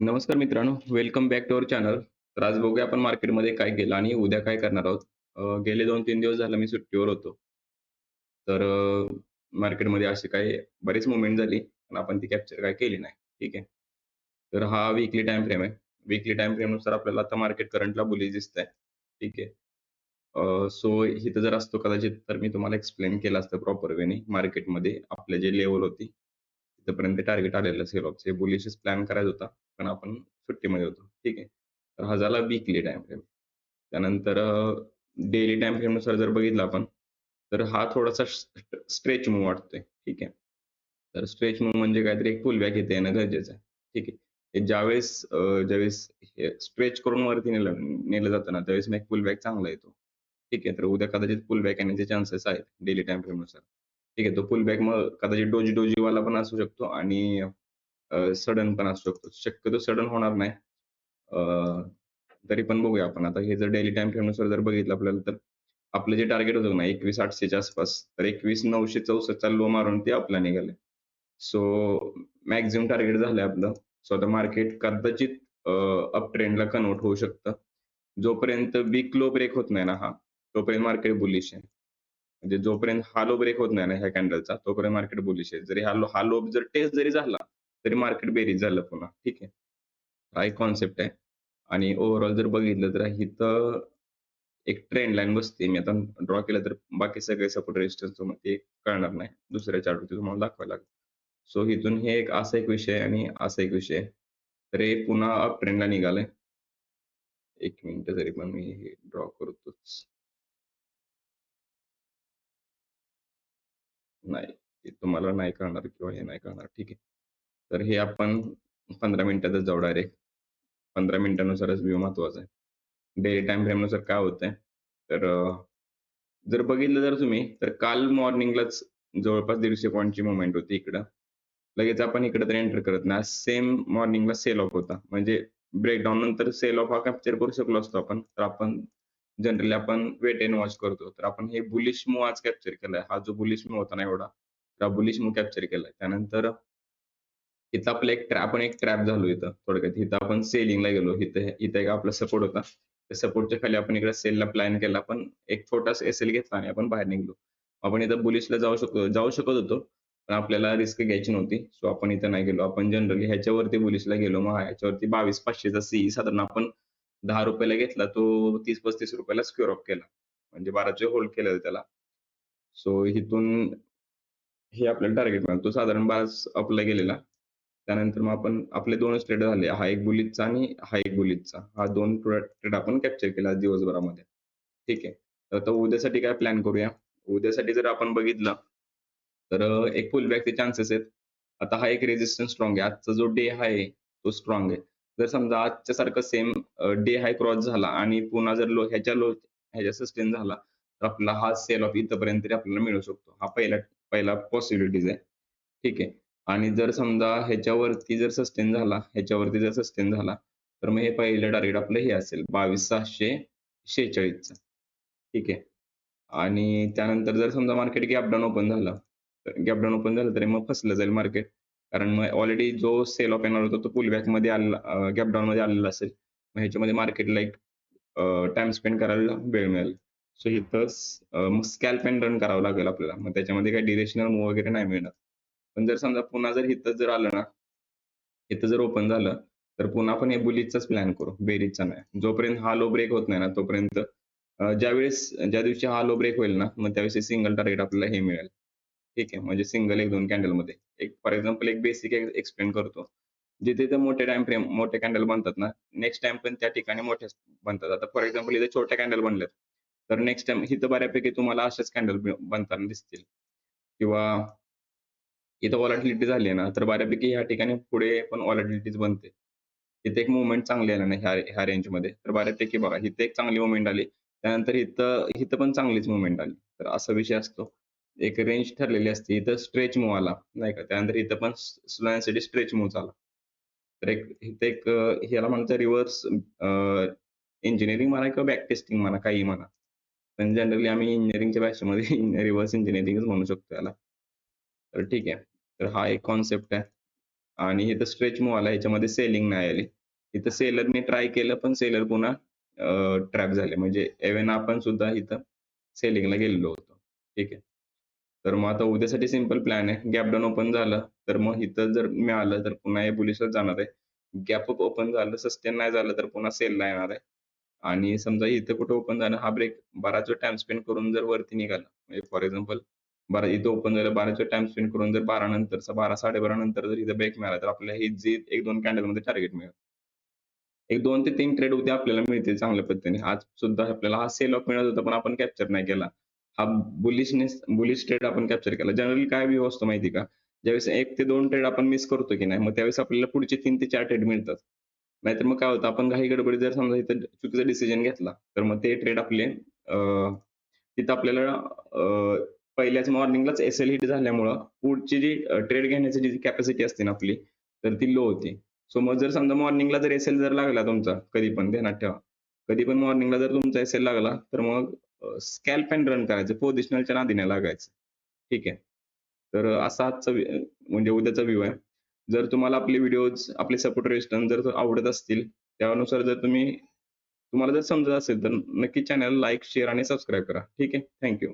नमस्कार मित्रांनो, welcome back to our channel. तर आज बघूया आपण मार्केटमध्ये काय केलं आणि उद्या काय करणार आहोत. गेले 2-3 दिवस झालं मी सुट्टीवर होतो. तर मार्केटमध्ये अशी काही बरीच मुवमेंट झाली, पण आपण ती कॅप्चर काय केली नाही. ठीक आहे. तर हा वीकली टाइम फ्रेम आहे. वीकली टाइम फ्रेमनुसार आपल्याला आता मार्केट करंटला बुलीज दिसत आहे ठीक आहे. सो इथं जर असतो कदाचित तर मी तुम्हाला एक्सप्लेन केलं असतं प्रॉपर वेने मार्केटमध्ये आपले जे लेवल होती, तिथपर्यंत टार्गेट आलेलं सेल ऑफचे बुलिशच प्लॅन करायचा होता, पण आपण सुट्टीमध्ये होतो. ठीक आहे. तर हा झाला वीकली टाइम फ्रेम. त्यानंतर डेली टाइम फ्रेमनुसार जर बघितलं आपण, तर हा थोडासा स्ट्रेच मूव्ह वाटतोय. ठीक आहे. तर स्ट्रेच मूव्ह म्हणजे काहीतरी एक पुल बॅक इथे येणं गरजेचं आहे. ठीक आहे. ज्यावेळेस ज्यावेळेस स्ट्रेच करून वरती नेलं नेलं जातं ना, त्यावेळेस मग एक पुल बॅक चांगला येतो. ठीक आहे. तर उद्या कदाचित पुल बॅक येण्याचे चान्सेस आहेत डेली टाईम फ्रेमनुसार. ठीक आहे. तो पुल बॅक मग कदाचित डोजी-डोजीवाला पण असू शकतो आणि सडन पण असू शकतो. शक्यतो सडन होणार नाही. तरी पण बघूया आपण आता हे जर डेली टाइम फ्रेमनुसार जर बघितलं आपल्याला तर आपलं जे टार्गेट होतं ना 21,800च्या आसपास, तर 21,964 चा लो मारून ते आपला निघाले सो मॅक्झिमम टार्गेट झालंय आपलं. सो आता मार्केट कदाचित अप ट्रेंडला कन्व्हर्ट होऊ शकतं. जोपर्यंत वीक लो ब्रेक होत नाही ना हा, तोपर्यंत मार्केट बुलिश आहे. म्हणजे जोपर्यंत हा लो ब्रेक होत नाही ना ह्या कॅन्डलचा, तोपर्यंत मार्केट बुलिश आहे. जरी हा लो हा लो जर टेस्ट जरी झाला, तरी मार्केट बेरीज झालं पुन्हा. ठीक आहे. हा एक कॉन्सेप्ट आहे. आणि ओव्हरऑल जर बघितलं तर इथं एक ट्रेंड लाईन बसते. मी आता ड्रॉ केलं तर बाकी सगळे सपोर्ट रेझिस्टन्स ते कळणार नाही. दुसऱ्या चार्टवरती तुम्हाला दाखवायला लागेल. सो इथून हे एक असा एक विषय आणि असा एक विषय तर हे पुन्हा अप ट्रेंडला निघालंय. एक मिनिट तरी पण मी हे ड्रॉ करतोच. नाही, तुम्हाला नाही कळणार किंवा हे नाही कळणार. ठीक आहे. तर हे आपण 15 मिनिटातच जाऊ डायरेक्ट. 15 मिनिटानुसारच व्ह्यू महत्त्वाचा आहे. डेली टाइम फ्रेमनुसार काय होतंय, तर जर बघितलं जर तुम्ही, तर काल मॉर्निंगलाच जवळपास दीडशे पॉईंटची मुवमेंट होती इकडं. लगेच आपण इकडे तर एंटर करत नाही. आज सेम मॉर्निंगला सेल ऑफ होता. म्हणजे ब्रेकडाउन नंतर सेल ऑफ हा कॅप्चर करू शकलो असतो आपण. तर आपण जनरली आपण वेट एंड वॉच करतो. तर आपण हे बुलिश मूव्ह आज कॅप्चर केलाय. हा जो बुलिश मूव्ह होता ना एवढा, तर हा बुलिश मूव्ह कॅप्चर केलाय. त्यानंतर इथं आपलं एक ट्रॅप आपण एक ट्रॅप झालो इथं थोडक्यात. इथं आपण सेलिंगला गेलो. इथं इथं एक आपला सपोर्ट होता. त्या सपोर्टच्या खाली आपण इकडे सेलला प्लॅन केला. पण एक छोटासा एस-एल घेतला आणि आपण बाहेर निघलो आपण इथं बुलिशला जाऊ शकतो जाऊ शकत होतो. पण आपल्याला रिस्क घ्यायची नव्हती. सो आपण इथं नाही गेलो. आपण जनरली ह्याच्यावरती बुलिशला गेलो. मग ह्याच्यावरती 22,500चा सीई साधारण आपण दहा रुपयाला घेतला. तो तीस पस्तीस रुपयाला स्क्युअर ऑफ केला. म्हणजे 12चे होल्ड केलं त्याला. सो इथून हे आपल्याला टार्गेट मिळालं. तो साधारण 12 अपला गेलेला. त्यानंतर मग आपण आपले दोनच ट्रेड झाले. हा एक बुलिशचा आणि हा एक बुलिशचा. हा दोन ट्रेड आपण कॅप्चर केला दिवसभरामध्ये. ठीक आहे. तर आता उद्यासाठी काय प्लॅन करूया. उद्यासाठी जर आपण बघितलं, तर एक फुल बॅकचे चान्सेस आहेत. आता हा एक रेजिस्टन्स स्ट्रॉंग आहे. आजचा जो डे हाय आहे, तो स्ट्रॉंग आहे. जर समजा आजच्या सारखं सेम डे हाय क्रॉस झाला आणि पुन्हा जर लो ह्याच्या लो ह्याच्या सस्टेन झाला, तर आपला हा सेल ऑफ इथपर्यंत तरी आपल्याला मिळू शकतो. हा पहिला पहिला पॉसिबिलिटीज आहे. ठीक आहे. आणि जर समजा ह्याच्यावरती जर सस्टेन झाला, ह्याच्यावरती जर सस्टेन झाला, तर मग हे पहिलं टार्गेट आपलं हे असेल 22,646 चं. ठीक आहे. आणि त्यानंतर जर समजा मार्केट गॅपडाऊन ओपन झालं, तर गॅप ओपन झालं तरी मग फसलं जाईल मार्केट. कारण मग ऑलरेडी जो सेल ऑफ येणार होता तो पुलबॅकमध्ये आलेला गॅपडाऊनमध्ये आलेला असेल. मग ह्याच्यामध्ये मार्केटला एक टाइम टाईम स्पेंड करायला वेळ मिळेल. सो इथं मग स्कॅल्प एंड रन करावं लागेल आपल्याला. मग त्याच्यामध्ये काही डिरेशनल मूव्ह वगैरे नाही मिळणार. पण जर समजा पुन्हा जर इथं जर आलं ना, इथं जर ओपन झालं, तर पुन्हा आपण हे बुलीचाच प्लॅन करू, बेरीजचा नाही. जोपर्यंत हा लो ब्रेक होत नाही ना, तोपर्यंत ज्यावेळेस ज्या दिवशी हा लो ब्रेक होईल ना, मग त्यावेळेस सिंगल टार्गेट आपल्याला हे मिळेल. ठीक आहे. म्हणजे सिंगल 1-2 कॅन्डलमध्ये. एक फॉर एक्झाम्पल एक बेसिक एक्सप्लेन करतो. जिथे ते मोठे टाइम फ्रेम मोठे कॅन्डल बनतात ना, नेक्स्ट टाइम पण त्या ठिकाणी मोठे बनतात. आता फॉर एक्झाम्पल इथे छोटे कॅन्डल बनलेत तर नेक्स्ट टाइम इथं बऱ्यापैकी तुम्हाला असेच कॅन्डल बनताना दिसतील. किंवा इथं व्हॉलॅटिलिटी झाली ना, तर बऱ्यापैकी ह्या ठिकाणी पुढे पण व्हॉलॅटिलिटीच बनते. इथे एक मुवमेंट चांगली आली ना ह्या ह्या रेंजमध्ये, तर बऱ्यापैकी बघा इथे एक चांगली मुवमेंट आली. त्यानंतर इथं इथं पण चांगलीच मुवमेंट आली. तर असा विषय असतो. एक रेंज ठरलेली असते. इथं स्ट्रेच मूव्ह आला, नाही का. त्यानंतर इथं पण स्लोसाठी स्ट्रेच मूव्ह झाला. तर एक इथे एक ह्याला म्हणतात रिव्हर्स इंजिनिअरिंग म्हणा किंवा बॅक टेस्टिंग म्हणा, काही म्हणा. पण जनरली आम्ही इंजिनिअरिंगच्या भाषेमध्ये रिव्हर्स इंजिनिअरिंगच म्हणू शकतो याला. तर ठीक आहे. तर हा एक कॉन्सेप्ट आहे. आणि इथं स्ट्रेच मूव्ह आला, ह्याच्यामध्ये सेलिंग नाही आली. इथं सेलरने ट्राय केलं पण सेलर पुन्हा ट्रॅप झाले म्हणजे एव्हन आपण सुद्धा इथं सेलिंगला गेलेलो होतो. ठीक आहे. तर मग आता उद्यासाठी सिंपल प्लॅन आहे. गॅप डाउन ओपन झालं, तर मग इथं जर मिळालं तर पुन्हा हे बुलिशच जाणार आहे. गॅप अप ओपन झालं, सस्टेन नाही झालं तर पुन्हा सेलला येणार आहे. आणि समजा इथं कुठं ओपन झालं, हा ब्रेक बराच वेळ टाइम स्पेंड करून जर वरती निघाला, म्हणजे फॉर एक्झाम्पल बारा इथं ओपन झालं, बाराच्या टाइम स्पेंड करून जर 12 नंतरचा 12-12:30 नंतर जर इथं ब्रेक मिळाला, तर आपल्याला हे जे 1-2 कॅन्डलमध्ये टार्गेट मिळेल. एक दोन ते तीन ट्रेड उद्या आपल्याला मिळतील चांगल्या पद्धतीने. आज सुद्धा आपल्याला हा सेल ऑफ मिळत होता, पण आपण कॅप्चर नाही केला. हा बुलिशनेस बुलिश ट्रेड आपण कॅप्चर केला. जनरली काय व्ह्यू असतो माहिती का? ज्यावेळेस एक ते दोन ट्रेड आपण मिस करतो की नाही, मग त्यावेळेस आपल्याला पुढचे तीन ते चार ट्रेड मिळतात. नाहीतर मग काय होतं, आपण घाई गडबडीत जर समजा इथं चुकीचा डिसिजन घेतला, तर मग ते ट्रेड आपले तिथं आपल्याला पहिल्याच मॉर्निंगलाच एस-एल हिट झाल्यामुळं पुढची जी ट्रेड घेण्याची जी कॅपॅसिटी असते ना आपली, तर ती लो होती सो मग जर समजा मॉर्निंगला जर एस-एल जर लागला तुमचा, कधी पण ध्यानात ठेवा. कधी पण मॉर्निंगला जर तुमचा एस-एल लागला, तर मग स्कॅल्प एंड रन करायचं. पोझिशनलच्या नादीने लागायचं. ठीक आहे. तर असा आजचा म्हणजे उद्याचा व्ह्यू आहे. जर तुम्हाला आपले व्हिडिओज, आपले सपोर्ट रेजिस्टन्स जर आवडत असतील, त्यानुसार जर तुम्ही तुम्हाला जर समजत असेल, तर नक्की चॅनल लाईक, शेअर आणि सबस्क्राईब करा. ठीक आहे. Thank you.